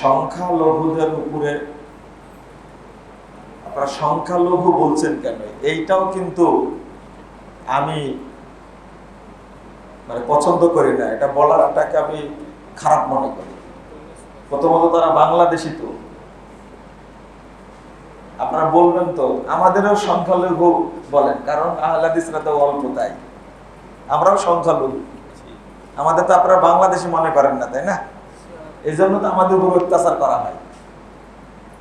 সংখ্যালঘুদের উপরে আপনারা সংখ্যালঘু বলছেন কেন? এইটাও কিন্তু আমি মানে পছন্দ করি না। এটা বলারটাকে আমি খারাপ মনে করি। প্রথমত তারা বাংলাদেশি তো। আপনারা বলবেন তো, আমাদেরও সংখ্যালঘু বলেন, কারণ আহলাদিসরা তো অল্প তাই। আমরাও সংখ্যালঘু। আমাদের তো আপনারা বাংলাদেশি মনে করেন না, তাই না? এই জন্য তো আমাদের উপর অত্যাচার করা হয়।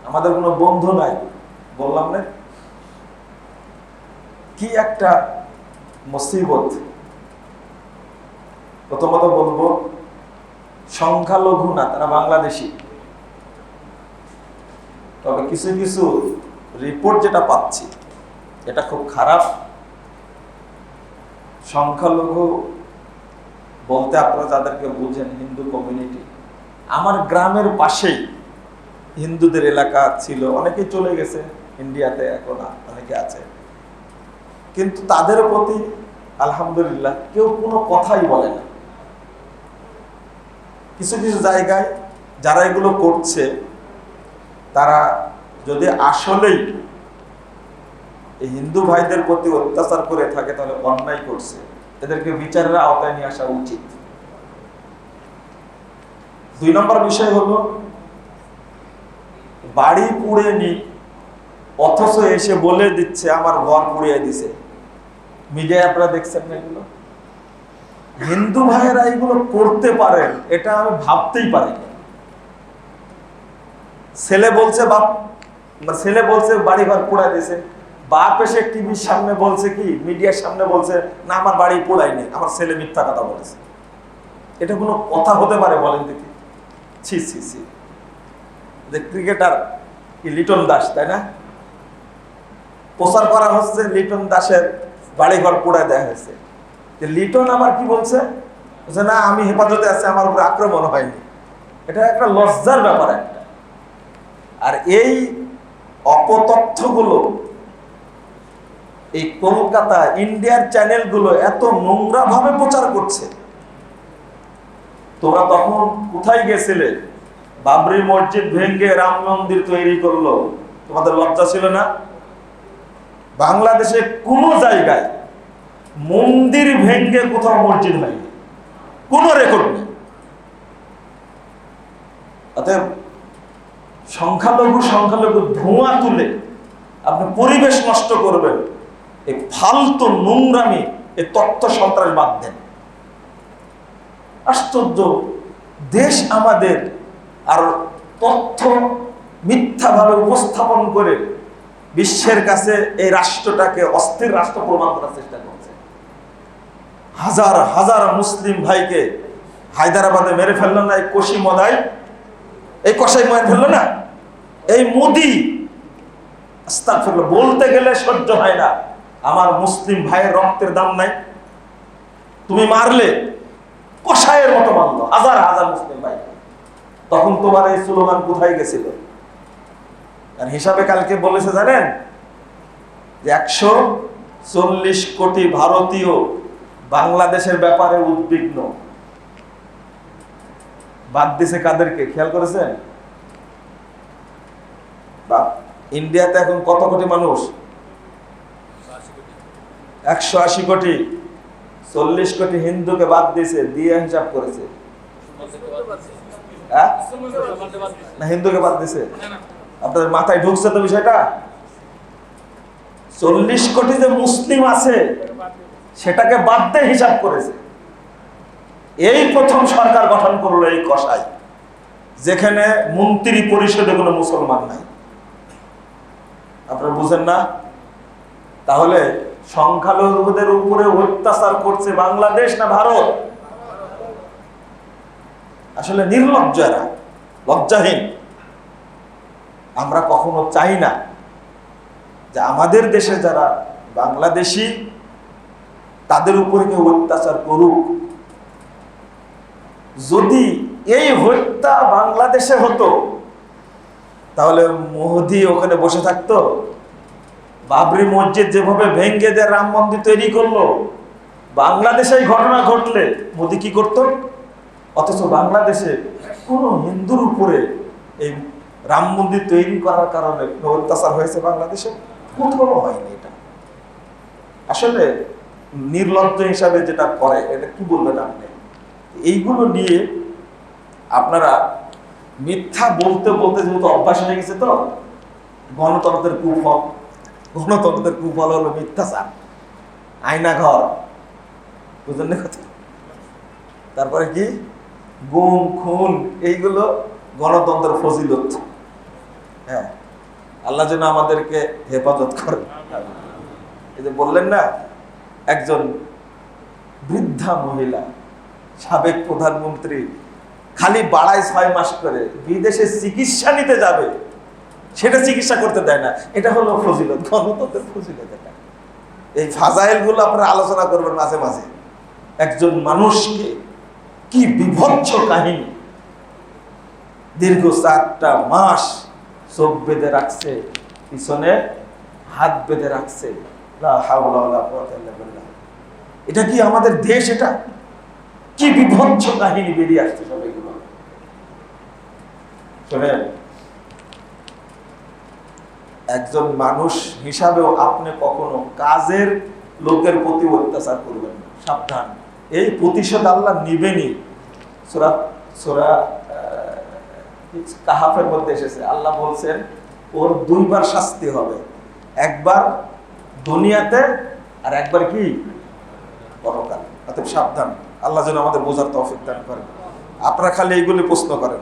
আমাদের কোনো বন্ধু নাই, বললাম না। কি একটা মুসিবত। প্রথমত বলব, সংখ্যালঘু না, তারা বাংলাদেশি। তবে কিছু কিছু রিপোর্ট যেটা পাচ্ছি, এটা খুব খারাপ। সংখ্যালঘু বলতে আপনারা যাদেরকে বুঝেন, হিন্দু কমিউনিটি আমার গ্রামের পাশেই হিন্দুদের এলাকা ছিল। অনেকেই চলে গেছে ইন্ডিয়াতে এখন অনেকে আছে। কিন্তু তাদের প্রতি আলহামদুলিল্লাহ কেউ কোনো কথাই বলে না। কিছু কিছু জায়গায় যারা এগুলো করছে, তারা যদি আসলেই এই হিন্দু ভাইদের প্রতি অত্যাচার করে থাকে, তাহলে অন্যায় করছে। এদেরকে বিচারের আওতায় নিয়ে আসা উচিত। দুই নম্বর বিষয় হলো, বাড়ি পুড়ে নি, অথচ এসে বলে দিচ্ছে, আমার ঘর পুড়িয়ে দিছে। মিডিয়ায় আপনারা দেখছেন না এগুলো? হিন্দু ভাইয়েরা এগুলো করতে পারেন এটা আমি ভাবতেই পারি ছেলে বলছে, বাপ মানে ছেলে বলছে, বাড়ি ঘর পোড়াই দিয়েছে বাপ এসে টিভির সামনে বলছে কি, মিডিয়ার সামনে বলছে, না, আমার বাড়ি পোড়াইনি আমার ছেলে মিথ্যা কথা বলেছে। এটা কোনো কথা হতে পারে বলেন দেখি। ছি ছি ছি। যে ক্রিকেটার লিটন দাস, তাই না? প্রচার করা হচ্ছে লিটন দাসের বাড়িঘর পোড়ায় দেওয়া হয়েছে। যে লিটন কি বলছে? বলছে, না, আমি হেফাজতে আছি, আমার উপরে আক্রমণ হয়নি। এটা একটা লজ্জার ব্যাপার একটা। আর এই অপতথ্যগুলো, এই কলকাতা, ইন্ডিয়ার চ্যানেলগুলো এত নোংরা ভাবে প্রচার করছে। তোমরা তখন কোথায় গেছিলে? বাবরি মসজিদ ভেঙ্গে রাম মন্দির তৈরি করল। তোমাদের লজ্জা ছিল না? বাংলাদেশে কোন জায়গায় মন্দির ভেঙ্গে কোথাও মসজিদ হয়নি কোন রেকর্ড নেই। অতএব সংখ্যালঘু সংখ্যালঘু ধোঁয়া তুলে আপনি পরিবেশ নষ্ট করবেন। এই ফালতু নোংরামি এই তথ্য সন্ত্রাস বাদ দেন। আশ্চর্য। দেশ আমাদের আর তথ্য মিথ্যাভাবে উপস্থাপন করে বিশ্বের কাছে এই রাষ্ট্রটাকে অস্থির রাষ্ট্র প্রমাণ করার চেষ্টা করছে। হাজার হাজার মুসলিম ভাইকে হায়দ্রাবাদে মেরে ফেলল না, এই কোশি মদাই? এই কষাই মেরে ফেলল না? এই মোদি? বলতে গেলে সহ্য হয় না। আমার মুসলিম ভাইয়ের রক্তের দাম নাই। তুমি মারলে কষায়ের মতো মারলো হাজার হাজার মুসলিম ভাই। তখন তোমার এই স্লোগান কোথায় গেছিল? হিসাবে কালকে বলেছে জানেন যে একশো চল্লিশ কোটি ভারতীয় বাংলাদেশের ব্যাপারে উদ্বিগ্ন। বাদ দিছে কাদেরকে? খেয়াল করেছেন? ইন্ডিয়াতে এখন কত কোটি মানুষ? একশো আশি কোটি। চল্লিশ কোটি হিন্দুকে বাদ দিয়েছে, দিয়ে হিসাব করেছে। হ্যাঁ? হিন্দুকে বাদ দিছে আপনাদের মাথায় ঢুকছে তো বিষয়টা? চল্লিশ কোটি যে মুসলিম আছে, সেটাকে বাদ দিয়ে হিসাব করেছে। এই প্রথম সরকার গঠন করল এই কষাই যেখানে মন্ত্রী পরিষদে কোনো মুসলমান নাই। আপনারা বুঝেন না? তাহলে সংখ্যালঘুদের উপরে অত্যাচার করছে বাংলাদেশ না ভারত? আসলে নির্লজ্জ এরা, লজ্জাহীন। আমরা কখনো চাই না যে আমাদের দেশে যারা বাংলাদেশি, তাদের উপরে কেউ অত্যাচার করুক। যদি এই হত্যা বাংলাদেশে হতো, তাহলে মোদি ওখানে বসে থাকতো? বাবরি মসজিদ যেভাবে ভেঙ্গে দিয়ে রাম মন্দির তৈরি করল, বাংলাদেশে এই ঘটনা ঘটলে মোদি কি করত? অথচ বাংলাদেশে কোন হিন্দুর উপরে এই রাম মন্দির তৈরি করার কারণে অত্যাচার হয়েছে বাংলাদেশে? কোথাও হয়নি এটা। আসলে নির্লজ্জ হিসাবে যেটা করে, এটা কি বলবেন আপনি? এইগুলো নিয়ে আপনারা মিথ্যা বলতে বলতে যেহেতু অভ্যাস হয়ে গেছে তো, গণতন্ত্রের কুফল। গণতন্ত্রের কুফল হলো মিথ্যাচার। আয়না ঘর। বুঝলেন কথা? তারপরে কি? গুম, খুন, এইগুলো গণতন্ত্রের ফজিলত। হ্যাঁ। আল্লাহ যেন আমাদেরকে হেফাজত করে এই যে বললেন না, একজন বৃদ্ধা মহিলা, সাবেক প্রধানমন্ত্রী, খালি বাড়ায় ছয় মাস করে বিদেশে চিকিৎসা নিতে যাবে। সেটা চিকিৎসা করতে দেয় না। এটা হলো ফজিলত। গণতন্ত্রের ফজিলত এটা। এই ফাজাইলগুলো আপনারা আলোচনা করবেন মাঝে মাঝে। একজন মানুষকে কি বিভৎস কাহিনী। দীর্ঘ চারটা মাস চোখ বেঁধে রাখছে, পিছনে হাত বেঁধে রাখছে। এটা কি আমাদের দেশ এটা? কি বিভৎস কাহিনী বেরিয়ে আসছে সব এগুলো। শোনেন একজন মানুষ হিসাবেও আপনি কখনো কাজের লোকের প্রতি অত্যাচার করবেন না। সাবধান। এই প্রতিশোধ আল্লাহ নিবেনি সোরা সোরা কাহাফের মধ্যে এসেছে। আল্লাহ বলছেন, ওর দুইবার শাস্তি হবে। একবার দুনিয়াতে আর একবার কি? পরকাল। অতএব সাবধান। আল্লাহ যেন আমাদের বোঝার তৌফিক দান করেন। আপনারা খালি এইগুলি প্রশ্ন করেন।